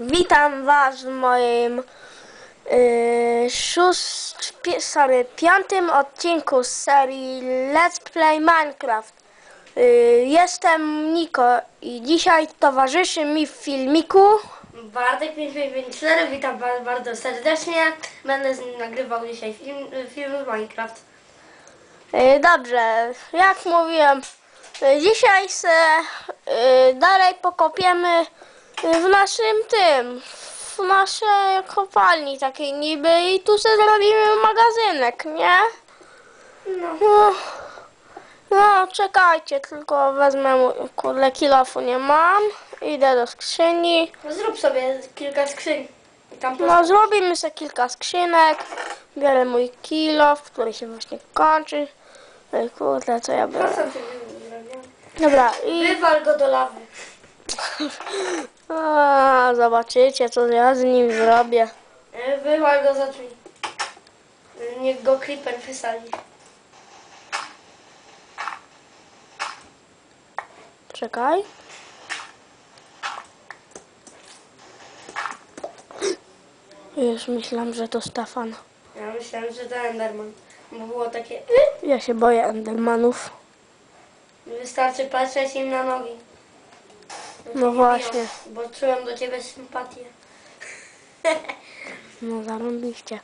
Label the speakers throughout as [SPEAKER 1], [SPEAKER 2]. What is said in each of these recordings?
[SPEAKER 1] Witam Was w moim yy, szóst, pi, sorry, piątym odcinku z serii Let's Play Minecraft. Yy, jestem Niko i dzisiaj towarzyszy mi w filmiku
[SPEAKER 2] Bartek 5554, witam Was bardzo serdecznie. Będę nagrywał dzisiaj film, film Minecraft.
[SPEAKER 1] Yy, Dobrze, jak mówiłem, yy, dzisiaj se yy, dalej pokopiemy w naszym tym, w naszej kopalni takiej niby i tu sobie zrobimy magazynek, nie?
[SPEAKER 2] No.
[SPEAKER 1] No, no czekajcie, tylko wezmę, kurde, kilofu nie mam, idę do skrzyni.
[SPEAKER 2] Zrób sobie kilka skrzyń.
[SPEAKER 1] No, zrobimy sobie kilka skrzynek. Biorę mój kilof, który się właśnie kończy. Ej, kurde, co ja biorę? Dobra, i
[SPEAKER 2] Wywal go do lawy.
[SPEAKER 1] a, zobaczycie, co ja z nim zrobię.
[SPEAKER 2] E, Wywal go za drzwi. Niech go creeper wysadzi.
[SPEAKER 1] Czekaj. Już myślałam, że to Stefan.
[SPEAKER 2] Ja myślałem, że to Enderman. Bo było takie...
[SPEAKER 1] Ja się boję Endermanów.
[SPEAKER 2] Wystarczy patrzeć im na nogi.
[SPEAKER 1] No właśnie.
[SPEAKER 2] Bo czułem do ciebie sympatię.
[SPEAKER 1] No zarąbiście.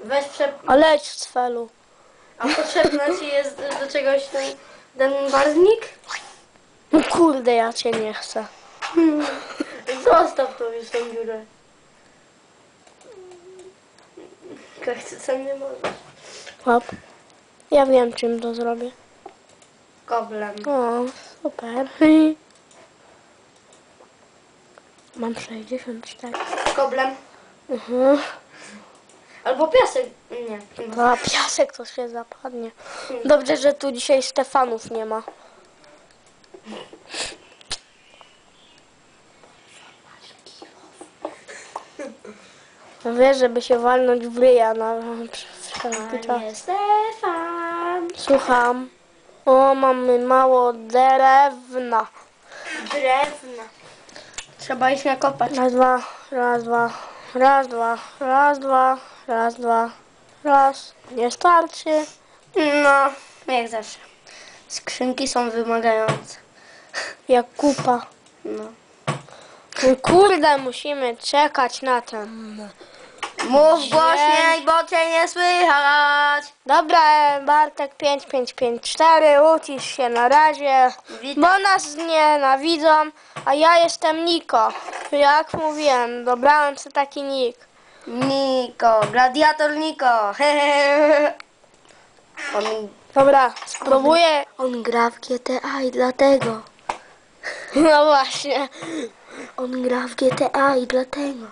[SPEAKER 2] Weź przep...
[SPEAKER 1] A leć z felu.
[SPEAKER 2] A potrzebna ci jest do czegoś ten, ten barwnik?
[SPEAKER 1] No kurde, ja cię nie chcę.
[SPEAKER 2] Zostaw to już tą dziurę. Jak chcę sam nie możesz.
[SPEAKER 1] Hop. Ja wiem, czym to zrobię.
[SPEAKER 2] Koblem.
[SPEAKER 1] O, super. Mam 64.
[SPEAKER 2] Koblem.
[SPEAKER 1] Mhm.
[SPEAKER 2] Albo piasek. Nie.
[SPEAKER 1] A piasek to się zapadnie. Dobrze, że tu dzisiaj Stefanów nie ma. No Wiesz, żeby się walnąć w ryja na wszelki czas.
[SPEAKER 2] Panie Stefan.
[SPEAKER 1] Słucham. O, mamy mało drewna.
[SPEAKER 2] Drewna. Trzeba iść nakopać.
[SPEAKER 1] Raz, dwa, raz, dwa, raz, dwa, raz, dwa, raz, dwa, raz. Nie starczy.
[SPEAKER 2] No, jak zawsze. Skrzynki są wymagające.
[SPEAKER 1] Jak kupa.
[SPEAKER 2] No.
[SPEAKER 1] No Kurde, musimy czekać na ten.
[SPEAKER 2] Mów głośniej, bo cię nie słychać.
[SPEAKER 1] Dobra, Bartek 5554, ucisz się na razie,
[SPEAKER 2] Witam.
[SPEAKER 1] bo nas nienawidzą, a ja jestem Niko. Jak mówiłem, dobrałem sobie taki nick.
[SPEAKER 2] Niko, gladiator Niko. Hehehe. On,
[SPEAKER 1] Dobra, spróbuję.
[SPEAKER 2] on gra w GTA i dlatego.
[SPEAKER 1] No właśnie.
[SPEAKER 2] On gra w GTA i dlatego.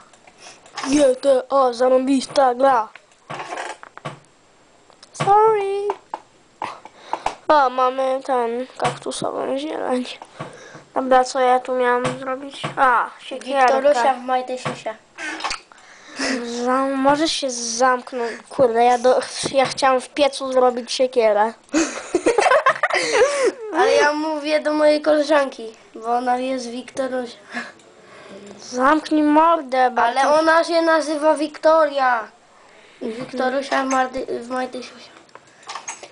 [SPEAKER 1] GTA, zarąbista gra. Sorry. O, mamy ten kaktusową zieleń. Dobra, co ja tu miałam zrobić? A, siekierkę.
[SPEAKER 2] Wiktorusia w Majty Sisia.
[SPEAKER 1] Zam, możesz się zamknąć. Kurde, ja, do, ja chciałam w piecu zrobić siekierę.
[SPEAKER 2] Ale ja mówię do mojej koleżanki, bo ona jest Wiktorusia.
[SPEAKER 1] Zamknij mordę, bo
[SPEAKER 2] Ale ona się nazywa Wiktoria. I Wiktorusia w, Marty, w Majty Sisia.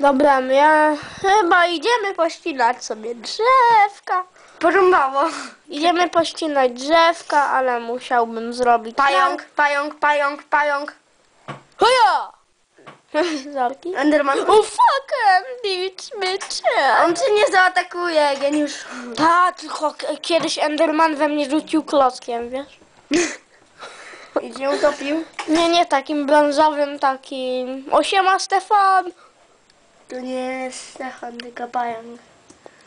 [SPEAKER 1] Dobra, my ja chyba idziemy pościnać sobie drzewka.
[SPEAKER 2] Porąbało.
[SPEAKER 1] Idziemy pościnać drzewka, ale musiałbym zrobić...
[SPEAKER 2] Pająk, pająk, pająk, pająk.
[SPEAKER 1] Hoja! Zarki?
[SPEAKER 2] Enderman.
[SPEAKER 1] O fuck, liczmy cię.
[SPEAKER 2] On cię nie zaatakuje, geniusz.
[SPEAKER 1] Tak, tylko k- kiedyś Enderman we mnie rzucił klockiem, wiesz?
[SPEAKER 2] I cię utopił.
[SPEAKER 1] Nie, nie takim brązowym, takim... Osiema Stefan!
[SPEAKER 2] To nie jest Stefan, tylko pająk.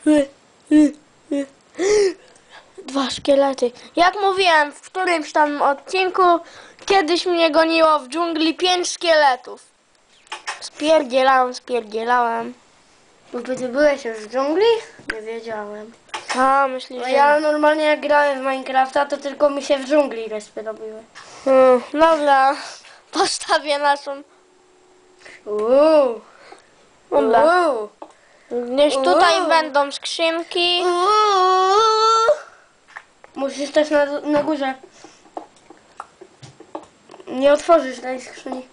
[SPEAKER 1] Dwa szkielety. Jak mówiłem w którymś tam odcinku, kiedyś mnie goniło w dżungli pięć szkieletów. Spierdzielałem, spierdzielałem.
[SPEAKER 2] Bo ty byłeś już w dżungli? Nie wiedziałem.
[SPEAKER 1] A, myślisz,
[SPEAKER 2] No
[SPEAKER 1] że...
[SPEAKER 2] ja normalnie jak grałem w Minecrafta, to tylko mi się w dżungli respy robiły.
[SPEAKER 1] Hmm, dobra, postawię naszą...
[SPEAKER 2] Uuu.
[SPEAKER 1] Dobra.
[SPEAKER 2] Uuu.
[SPEAKER 1] Gdzieś tutaj
[SPEAKER 2] Uuu.
[SPEAKER 1] będą skrzynki.
[SPEAKER 2] Uuu. Musisz też na, na górze Nie otworzysz tej skrzyni.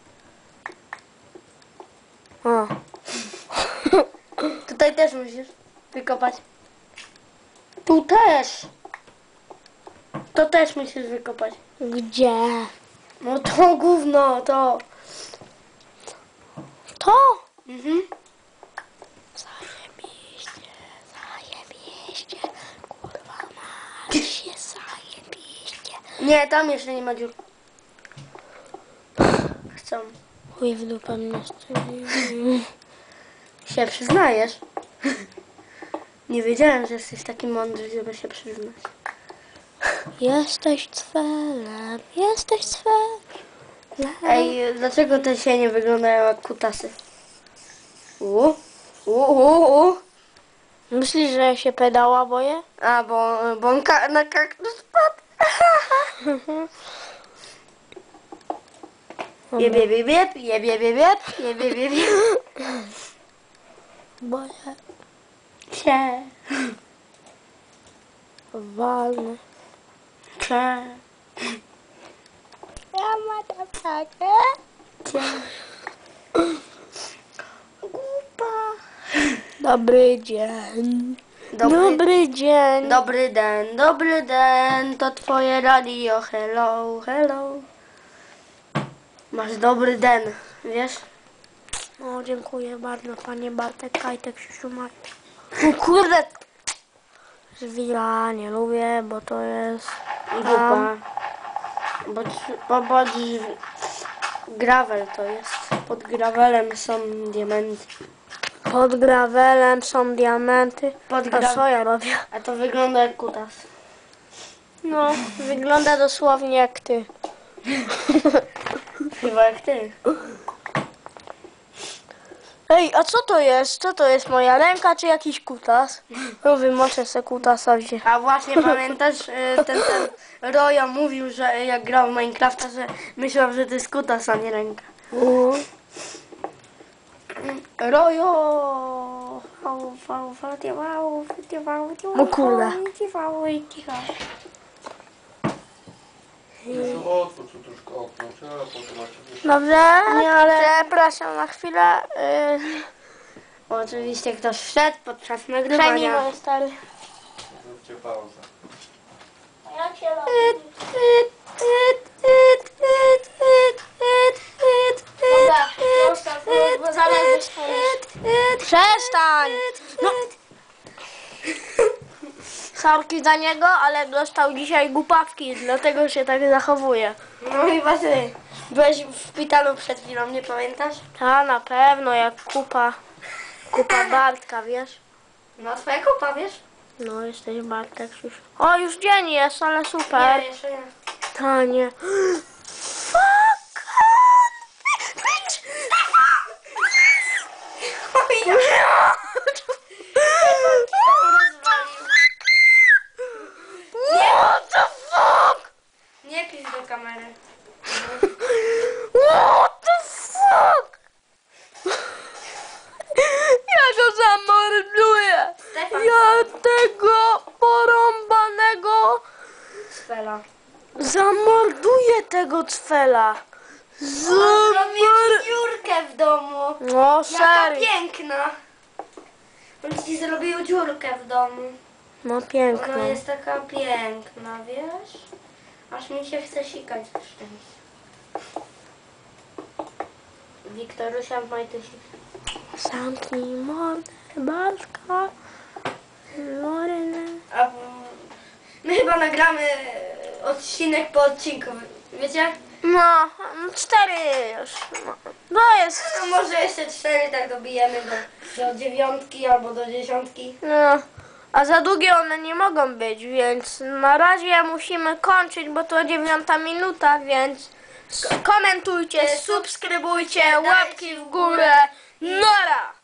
[SPEAKER 1] O.
[SPEAKER 2] Tutaj też musisz wykopać. Tu też. To też musisz wykopać.
[SPEAKER 1] Gdzie?
[SPEAKER 2] No to gówno, to.
[SPEAKER 1] To?
[SPEAKER 2] Mhm.
[SPEAKER 1] Zajebiście, zajebiście. Kurwa mać się zajebiście.
[SPEAKER 2] Nie, tam jeszcze nie ma dziur.
[SPEAKER 1] Chuj w dupę mnie.
[SPEAKER 2] Się przyznajesz. Nie wiedziałem, że jesteś taki mądry, żeby się przyznać.
[SPEAKER 1] Jesteś cwelem, jesteś cwelem.
[SPEAKER 2] Ej, dlaczego te sienie wyglądają jak kutasy? U, u, u, u.
[SPEAKER 1] Myślisz, że się pedała boję?
[SPEAKER 2] A, bo, bo on ka- na kaktus spadł. Jeb, jeb, jeb, jeb, jeb, jeb, jeb, jeb, jeb, jeb, jeb.
[SPEAKER 1] Boję.
[SPEAKER 2] Cie,
[SPEAKER 1] Walny.
[SPEAKER 2] cie,
[SPEAKER 1] Ja mam tak.
[SPEAKER 2] cie. Głupa.
[SPEAKER 1] Dobry dzień.
[SPEAKER 2] Dobry,
[SPEAKER 1] Dobry dzień.
[SPEAKER 2] dobry den, dobry den, to twoje radio, hello, hello. Masz dobry den, wiesz?
[SPEAKER 1] O, dziękuję bardzo, panie Bartek, Kajtek, Siusiu, Maj.
[SPEAKER 2] Kurde,
[SPEAKER 1] Żwira nie lubię, bo to jest...
[SPEAKER 2] Dupa. Bo, bo, bo gravel to jest. Pod gravelem są diamenty.
[SPEAKER 1] Pod grawelem są diamenty.
[SPEAKER 2] Pod
[SPEAKER 1] A
[SPEAKER 2] gra-
[SPEAKER 1] co ja robię?
[SPEAKER 2] A to wygląda jak kutas.
[SPEAKER 1] No, wygląda dosłownie jak ty.
[SPEAKER 2] Chyba jak ty.
[SPEAKER 1] Ej, a co to jest? Co to jest, moja ręka czy jakiś kutas? No wymoczę se kutasa wziąć.
[SPEAKER 2] A właśnie pamiętasz, y, ten, ten Rojo mówił, że jak grał w Minecrafta, że myślał, że to jest kutas, a nie ręka. Rojo!
[SPEAKER 1] O kurde. Dobrze?
[SPEAKER 2] Nie, ale...
[SPEAKER 1] Przepraszam na chwilę. Yy...
[SPEAKER 2] Oczywiście ktoś wszedł podczas nagrywania.
[SPEAKER 1] Przemiło stary.
[SPEAKER 3] Zróbcie pauzę.
[SPEAKER 1] Przestań! No. Sorki za niego, ale dostał dzisiaj głupawki, dlatego się tak zachowuje.
[SPEAKER 2] No i właśnie, byłeś w szpitalu przed chwilą, nie pamiętasz?
[SPEAKER 1] A na pewno, jak kupa. Kupa Bartka, wiesz?
[SPEAKER 2] No twoja kupa, wiesz?
[SPEAKER 1] No, jesteś Bartek już. O, już dzień jest, ale super.
[SPEAKER 2] Nie, jeszcze nie.
[SPEAKER 1] Tanie. Fuck! Bitch! What the fuck?
[SPEAKER 2] Nie pisz do kamery.
[SPEAKER 1] What the fuck? Ja go zamorduję!
[SPEAKER 2] Stefan.
[SPEAKER 1] Ja tego porąbanego
[SPEAKER 2] Sfela.
[SPEAKER 1] zamorduję tego!
[SPEAKER 2] Zrobię
[SPEAKER 1] Zamor...
[SPEAKER 2] ci dziurkę w domu.
[SPEAKER 1] No
[SPEAKER 2] Jaka
[SPEAKER 1] serio.
[SPEAKER 2] piękna. On ci zrobił dziurkę w domu.
[SPEAKER 1] No
[SPEAKER 2] Ona
[SPEAKER 1] piękno.
[SPEAKER 2] jest taka piękna, wiesz? Aż mi się chce sikać ze szczęścia. Wiktorusia w majtusi.
[SPEAKER 1] Zamknij mordę, Bartka. Lorena.
[SPEAKER 2] A my chyba nagramy odcinek po odcinku, wiecie?
[SPEAKER 1] No, cztery już. No, to jest...
[SPEAKER 2] No może jeszcze cztery tak dobijemy do, do dziewiątki albo do dziesiątki.
[SPEAKER 1] No, a za długie one nie mogą być, więc na razie musimy kończyć, bo to dziewiąta minuta, więc komentujcie, subskrybujcie, łapki w górę. Nara!